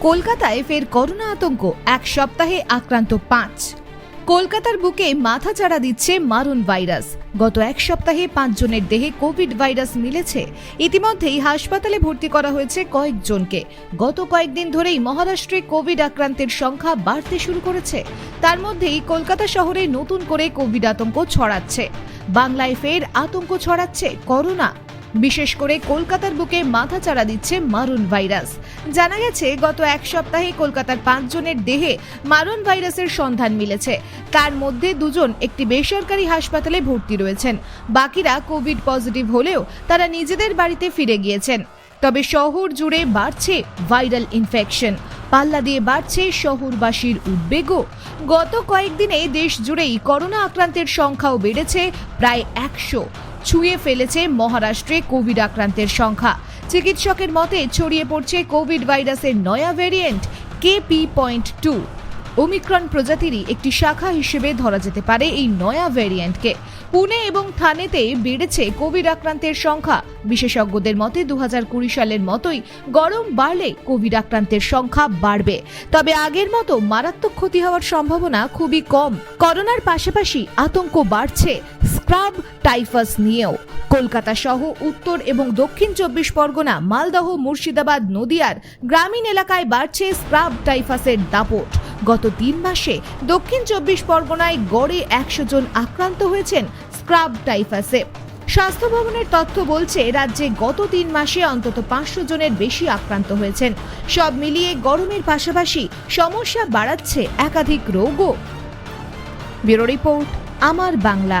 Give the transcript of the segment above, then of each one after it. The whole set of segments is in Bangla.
কলকাতায় ফের করোনা আতঙ্ক, এক সপ্তাহে আক্রান্ত পাঁচ। কলকাতার বুকে মাথা চাড়া দিচ্ছে মারুন ভাইরাস। গত এক সপ্তাহে পাঁচজনের দেহে কোভিড ভাইরাস মিলেছে। ইতিমধ্যেই হাসপাতালে ভর্তি করা হয়েছে কয়েকজনকে। গত কয়েকদিন ধরেই মহারাষ্ট্রে কোভিড আক্রান্তের সংখ্যা বাড়তে শুরু করেছে। তার মধ্যেই কলকাতা শহরে নতুন করে কোভিড আতঙ্ক ছড়াচ্ছে। বাংলায় ফের আতঙ্ক ছড়াচ্ছে করোনা। বিশেষ করে কলকাতার বুকে মাথা চাড়া দিচ্ছে মারুন ভাইরাস। জানা গেছে, গত এক সপ্তাহে কলকাতার পাঁচজনের দেহে মারুন ভাইরাসের সন্ধান মিলেছে। তার মধ্যে দুজন একটি বেসরকারি হাসপাতালে ভর্তি রয়েছেন। বাকিরা কোভিড পজিটিভ হলেও তারা নিজেদের বাড়িতে ফিরে গিয়েছেন। তবে শহর জুড়ে বাড়ছে ভাইরাল ইনফেকশন। পাল্লা দিয়ে বাড়ছে শহরবাসীর উদ্বেগও। গত কয়েকদিনে দেশ জুড়েই করোনা আক্রান্তের সংখ্যাও বেড়েছে প্রায় একশো। ছুঁয়ে ফেলেছে মহারাষ্ট্রে কোভিড আক্রান্তের সংখ্যা। চিকিৎসকের মতে ছড়িয়ে পড়ছে কোভিড ভাইরাসের নয়া variant KP point two omicron প্রজাতিরই একটি শাখা হিসেবে ধরা যেতে পারে এই নয়া ভ্যারিয়েন্টকে পুনে এবং থানেতে বেড়েছে কোভিড আক্রান্তের সংখ্যা। বিশেষজ্ঞদের মতে দু সালের মতোই গরম বাড়লে কোভিড আক্রান্তের সংখ্যা বাড়বে। তবে আগের মতো মারাত্মক ক্ষতি হওয়ার সম্ভাবনা খুবই কম। করোনার পাশাপাশি আতঙ্ক বাড়ছে স্ক্রাব, টাইফাস নিয়েও। কলকাতা সহ উত্তর এবং দক্ষিণ চব্বিশ পরগনা, মালদহ, মুর্শিদাবাদ, নদিয়ার গ্রামীণ এলাকায় বাড়ছে স্ক্রাব, টাইফাসের দাপট। গত তিন মাসে দক্ষিণ চব্বিশ পরগনায় গড়ে একশো জন আক্রান্ত হয়েছেন স্ক্রাব টাইফাসে। স্বাস্থ্য ভবনের তথ্য বলছে, রাজ্যে গত তিন মাসে অন্তত পাঁচশো জনের বেশি আক্রান্ত হয়েছেন। সব মিলিয়ে গরমের পাশাপাশি সমস্যা বাড়াচ্ছে একাধিক রোগও। ব্যুরো রিপোর্ট, আমার বাংলা।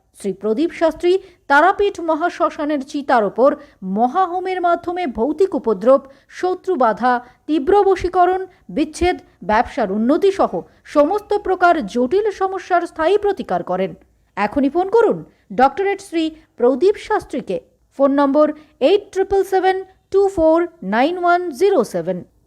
শ্রী প্রদীপ শাস্ত্রী তারাপীঠ মহাশ্মশানের চিতার ওপর মহাহোমের মাধ্যমে ভৌতিক উপদ্রব, শত্রু বাধা, তীব্র বশীকরণ, বিচ্ছেদ, ব্যবসার উন্নতি সহ সমস্ত প্রকার জটিল সমস্যার স্থায়ী প্রতিকার করেন। এখনই ফোন করুন ডক্টরেট শ্রী প্রদীপ শাস্ত্রীকে। Phone number eight triple seven two four nine one zero seven.